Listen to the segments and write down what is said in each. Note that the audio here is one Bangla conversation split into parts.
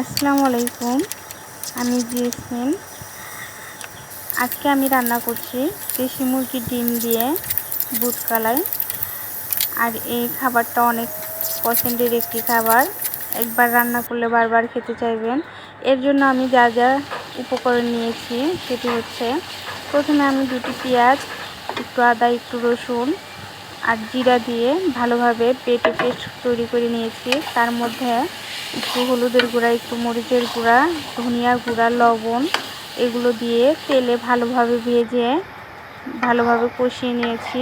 আসসালামু আলাইকুম। আমি জিএসমিন আজকে আমি রান্না করছি দেশি মুরগির ডিম দিয়ে বুট কালাই। আর এই খাবারটা অনেক পছন্দের একটি খাবার। একবার রান্না করলে বারবার খেতে চাইবেন। এর জন্য আমি যা যা উপকরণ নিয়েছি সেটি হচ্ছে, প্রথমে আমি দুটি পেঁয়াজ, একটু আদা, একটু রসুন আর জিরা দিয়ে ভালোভাবে পেটে পেস্ট তৈরি করে নিয়েছি। তার মধ্যে একটু হলুদের গুঁড়া, একটু মরিচের গুঁড়া, ধনিয়া গুঁড়া, লবণ এগুলো দিয়ে তেলে ভালোভাবে ভেজে ভালোভাবে কষিয়ে নিয়েছি।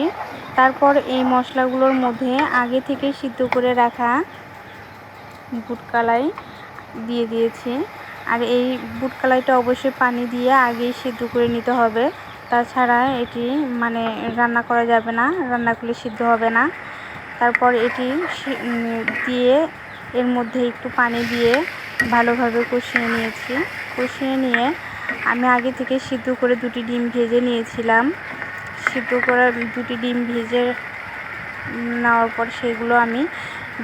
তারপর এই মশলাগুলোর মধ্যে আগে থেকে সিদ্ধ করে রাখা বুটকালাই দিয়ে দিয়েছি। আর এই বুটকালাইটা অবশ্যই পানি দিয়ে আগেই সিদ্ধ করে নিতে হবে। তাছাড়া এটি মানে রান্না করা যাবে না রান্না করলে সিদ্ধ হবে না। তারপর এটি দিয়ে এর মধ্যে একটু পানি দিয়ে ভালোভাবে কষিয়ে নিয়েছি। কষিয়ে নিয়ে আমি আগে থেকে সিদ্ধ করে দুটি ডিম ভেজে নিয়েছিলাম। সিদ্ধ করা দুটি ডিম ভেজে নেওয়ার পর সেগুলো আমি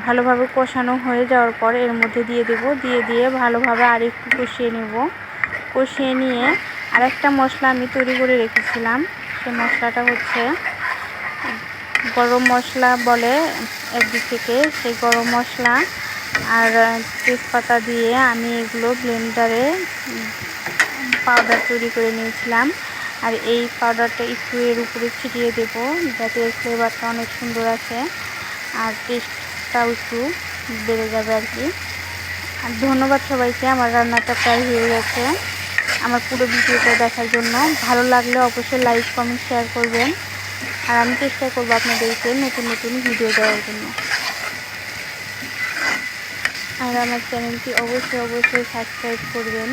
ভালোভাবে কষানো হয়ে যাওয়ার পর এর মধ্যে দিয়ে দেব। দিয়ে দিয়ে ভালোভাবে আর একটু কষিয়ে নেব। কষিয়ে নিয়ে আরেকটা মশলা আমি তৈরি করে রেখেছিলাম। সেই মশলাটা হচ্ছে গরম মশলা বলে একদিক থেকে, সেই গরম মশলা আর তেজপাতা দিয়ে আমি এগুলো ব্লেন্ডারে পাউডার তৈরি করে নিয়েছিলাম। আর এই পাউডারটা একটু এর উপরে ছিটিয়ে দেব যাতে এর ফ্লেভারটা অনেক সুন্দর আছে আর টেস্টটাও একটু বেড়ে যাবে আর কি। আর ধন্যবাদ সবাইকে, আমার রান্নাটা প্রায় হয়ে গেছে। আমার পুরো ভিডিওটা দেখার জন্য। ভালো লাগলে অবশ্যই লাইক কমেন্ট শেয়ার করবেন। আর আমি চেষ্টা করব আপনাদেরকে নতুন নতুন ভিডিও দেওয়ার জন্য। আর আমার চ্যানেলটি অবশ্যই অবশ্যই সাবস্ক্রাইব করবেন।